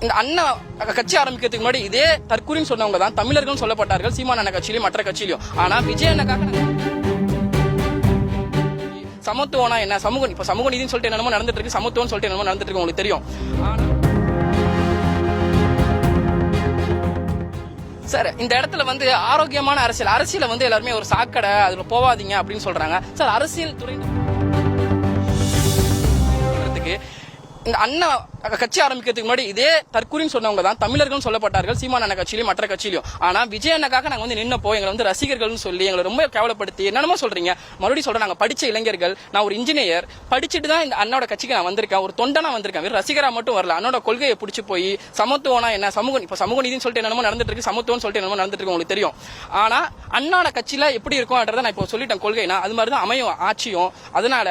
இந்த அண்ணா கட்சி ஆரம்பிக்கிறதுக்கு முன்னாடி இதே தற்கூரின்னு சொன்னவங்க தான். தமிழர்கள் சொல்லப்பட்டார்கள் சீமான் அண்ணா கட்சியிலும் மற்ற கட்சியிலும் ஆனா விஜய் அண்ணக்காக நாங்க- சமத்துவம்னா என்ன? சமூக இப்ப சமூக நீதினு சொல்லிட்டு என்னமோ நடந்துட்டு இருக்கு. சமத்துவம் சொல்லிட்டு என்னமோ நடந்துட்டு இருக்கு உங்களுக்கு தெரியும். சார் இந்த இடத்துல வந்து ஆரோக்கியமான அரசியல். அரசியல வந்து எல்லாருமே ஒரு சாக்கடை அதுல போவாதீங்க அப்படின்னு சொல்றாங்க. சார் அரசியல் துறை இந்த அண்ணா கட்சி ஆரம்பிக்கிறதுக்கு முன்னாடி இதே தற்கூரின்னு சொன்னவங்க தான். தமிழர்கள் சொல்லப்பட்டார்கள் சீமான் அண்ணா கட்சியிலும் மற்ற கட்சியிலும் ஆனா விஜய் அண்ணக்காக நாங்க வந்து நின்னப்போ எங்களை வந்து ரசிகர்கள்னு சொல்லி எங்களை ரொம்ப கேவலப்படுத்தி என்னென்னமோ சொல்றீங்க. மறுபடியும் சொல்றேன் நாங்க படிச்ச இளைஞர்கள் நான் ஒரு இன்ஜினியர் படிச்சுட்டு தான் இந்த அண்ணோட கட்சிக்கு நான் வந்திருக்கேன். ஒரு தொண்டனா வந்திருக்கேன். வெறும் ரசிகரா மட்டும் வரல. அண்ணோட கொள்கையை பிடிச்சி போய் சமத்துவம்னா என்ன சமூக இப்ப சமூக நீதினு சொல்லிட்டு என்னமோ நடந்துட்டு இருக்கு சமத்துவம் சொல்லிட்டு என்னமோ நடந்துட்டு இருக்கு உங்களுக்கு தெரியும். ஆனா அண்ணோட கட்சியில எப்படி இருக்கும்ன்றதை நான் இப்போ சொல்லிட்டேன் கொள்கைனா. அது மாதிரி தான் அமையும் ஆட்சியும். அதனால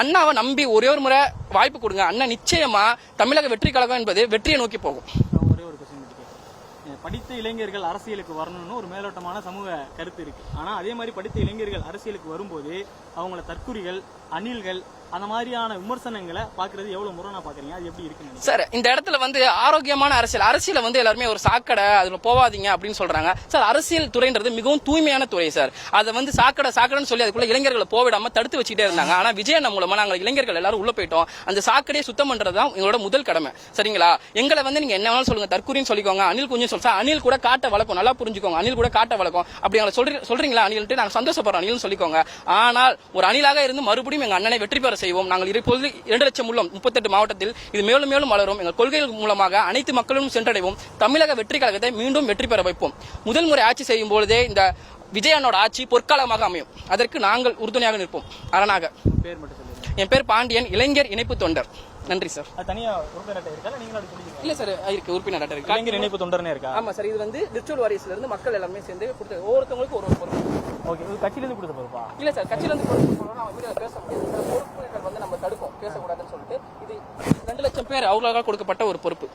அண்ணாவை நம்பி ஒரே ஒரு முறை வாய்ப்பு கொடுங்க. அண்ணன் நிச்சயமா தமிழக வெற்றி கழகம் என்பது வெற்றியை நோக்கி போகும் நான் ஒரே ஒரு கொஸ்டின் கேட்கிறேன் படித்த இளைஞர்கள் அரசியலுக்கு வரணும்னு ஒரு மேலோட்டமான சமூக கருத்து இருக்கு. ஆனால் அதே மாதிரி படித்த இளைஞர்கள் அரசியலுக்கு வரும்போது அவங்கள தற்குறிகள் அணில்கள் அந்த மாதிரியான விமர்சனங்களை பாக்குறது எவ்வளவு முரணா பாக்குறீங்க அது எப்படி இருக்குன்னு சார் இந்த இடத்துல வந்து ஆரோக்கியமான அரசியல் அரசியல வந்து எல்லாருமே ஒரு சாக்கடை அதுல போவாதீங்க அப்படின்னு சொல்றாங்க. சார் அரசியல் துறைன்றது மிகவும் தூய்மையான துறை சார். அதை வந்து சாக்கடை சாக்கடைன்னு சொல்லி அதுக்குள்ள இளைஞர்களை போவிடாம தடுத்து வச்சுட்டே இருந்தாங்க. ஆனா விஜயன் மூலமா நாங்கள் இளைஞர்கள் எல்லாரும் உள்ள போயிட்டோம். அந்த சாக்கடையை சுத்தம் பண்றதுதான் எங்களோட முதல் கடமை. சரிங்களா? எங்களை வந்து நீங்க என்ன வேணாலும் சொல்லுங்க. தற்கூரின்னு சொல்லிக்கோங்க அனில் குஞ்சு சொல்ல அனில் கூட காட்ட வளர்க்கும். நல்லா புரிஞ்சுக்கோங்க. அனில் கூட காட்ட வளர்க்கும். அப்படி எங்களை சொல்றீங்க சொல்றீங்களா அனில்ட்டு நாங்க சந்தோஷப்படுறோம் அனில்னு சொல்லிக்கோங்க. ஆனால் ஒரு அணிலாக இருந்து மறுபடியும் எங்க அண்ணனை வெற்றி பெற செய்வோம். நாங்கள் இப்பொழுது இரண்டு லட்சம் உள்ளம் முப்பத்தெட்டு மாவட்டத்தில். இது மேலும் மேலும் வளரும். எங்கள் கொள்கைகள் மூலமாக அனைத்து மக்களும் சென்றடைவோம். தமிழக வெற்றி கழகத்தை மீண்டும் வெற்றி பெற வைப்போம். முதல் முறை ஆட்சி செய்யும் பொழுதே இந்த விஜயனோட ஆட்சி பொற்காலமாக அமையும். அதற்கு நாங்கள் உறுதுணையாக நிற்போம். அரணாக. என் பேர் பாண்டியன் இளைஞர் இணைப்பு தொண்டர். நன்றி சார் அது தனியா உறுப்பினர் இருக்கா? இல்ல நீங்களும் அப்படி சொல்லிக்கிறீங்க இல்ல சார் இருக்கு. உறுப்பினர் அட்டை இருக்கு. இளைஞர் இணைப்பு தொண்டர்னே இருக்கா? ஆமா சார் இது வந்து டிஜிட்டல் வாரியஸ்ல இருந்து மக்கள் எல்லாமே சேர்ந்து கொடுத்து ஒவ்வொருத்தவங்களுக்கும் ஒரு ஒரு பொறுப்பு ஓகே இது கட்சியில இருந்து கொடுத்த பொறுப்பா? இல்ல சார் கட்சியில இருந்து பொறுப்பு சொல்லணும் அவன் வீடியோ பேச முடியாது. பொறுப்புகள் வந்து நம்ம தடுக்கும் பேசக்கூடாதுன்னு சொல்லிட்டு இது ரெண்டு லட்சம் பேர் அவர்களுக்காக கொடுக்கப்பட்ட ஒரு பொறுப்பு.